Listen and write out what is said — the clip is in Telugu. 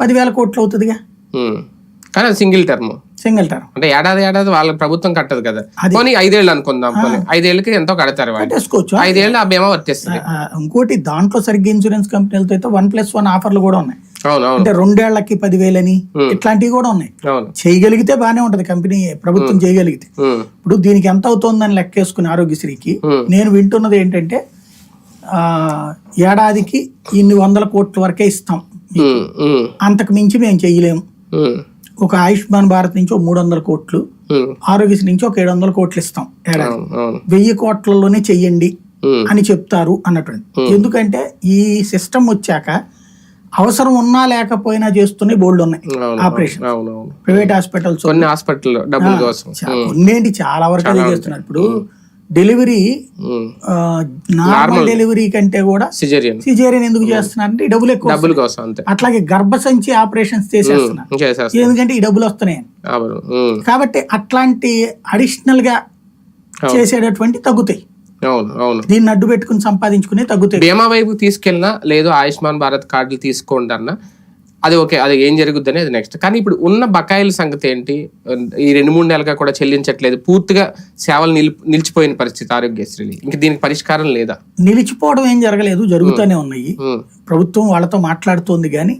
పదివేల కోట్లు అవుతుందిగా. కానీ సింగిల్ టర్మ్. Single term. అంటే ఏడాది ఏడాది వాళ్ళ ప్రభుత్వం కట్టదు కదా. పోనీ ఐదేళ్ళు అనుకుందాం పోనీ. ఐదేళ్ళకి ఎంతో కడతారు వాళ్ళు. కట్టేసుకోవచ్చు. ఐదేళ్ళు ఆ బీమా వర్తిస్తుంది. ఇంకోటి దాంట్లో సరిగ్గా ఇన్సూరెన్స్ కంపెనీలతో అయితే వన్ ప్లస్ వన్ ఆఫర్లు కూడా ఉన్నాయి. అంటే రెండేళ్ళకి పదివేలని ఇట్లాంటివి కూడా ఉన్నాయి. చేయగలిగితే బానే ఉంటది కంపెనీ ప్రభుత్వం చేయగలిగితే. ఇప్పుడు దీనికి ఎంత అవుతుందని లెక్కేసుకుని ఆరోగ్యశ్రీకి. నేను వింటున్నది ఏంటంటే ఏడాదికి ఇన్ని వందల కోట్ల వరకే ఇస్తాం. అంతకు మించి మేము చెయ్యలేము ఉమ్, ఒక ఆయుష్మాన్ భారత్ నుంచి ఒక మూడు వందల కోట్లు ఆరోగ్యశ్రీ నుంచి ఒక ఏడు వందల కోట్లు ఇస్తాం ఏడాది వెయ్యి కోట్లలోనే చెయ్యండి అని చెప్తారు అన్నటువంటి. ఎందుకంటే ఈ సిస్టమ్ వచ్చాక అవసరం ఉన్నా లేకపోయినా చేస్తూనే బోల్డ్ ఉన్నాయి ఆపరేషన్ ప్రైవేట్ హాస్పిటల్స్ కొన్ని హాస్పిటల్లో డబ్బుల కోసం. చాలా వరకు చేస్తున్నారు. ఇప్పుడు డెలివరీ నార్మల్ డెలివరీ కంటే కూడా సిజేరియన్. సిజేరియన్ ఎందుకు చేస్తున్నారంటే ఈ డబుల్ ఎక్కువ డబ్బుల కోసం అంతే. అట్లాగే గర్భసంచి ఆపరేషన్స్ చేసేస్తున్నారు. చేసేస్తాం ఎందుకంటే ఈ డబ్బులు వస్తున్నాయి అవును. ఉమ్, కాబట్టి అట్లాంటి అడిషనల్గా చేసేటటువంటి తగ్గుతాయి. అవును అవును. దీన్ని అడ్డు పెట్టుకుని సంపాదించుకునే తగ్గుతాయి. బీమా వైపు తీసుకెళ్ళినా లేదు ఆయుష్మాన్ భారత్ కార్డులు తీసుకోండి అన్నా అది ఓకే అది ఏం జరుగుద్ది అనేది నెక్స్ట్ కానీ ఇప్పుడు ఉన్న బకాయిల సంగతి ఏంటి? ఈ రెండు మూడు నెలలుగా కూడా చెల్లించట్లేదు. పూర్తిగా సేవలు నిల్ నిలిచిపోయిన పరిస్థితి ఆరోగ్యశ్రీలు. ఇంక దీనికి పరిష్కారం లేదా? నిలిచిపోవడం ఏం జరగలేదు జరుగుతూనే ఉన్నాయి. ప్రభుత్వం వాళ్ళతో మాట్లాడుతోంది కానీ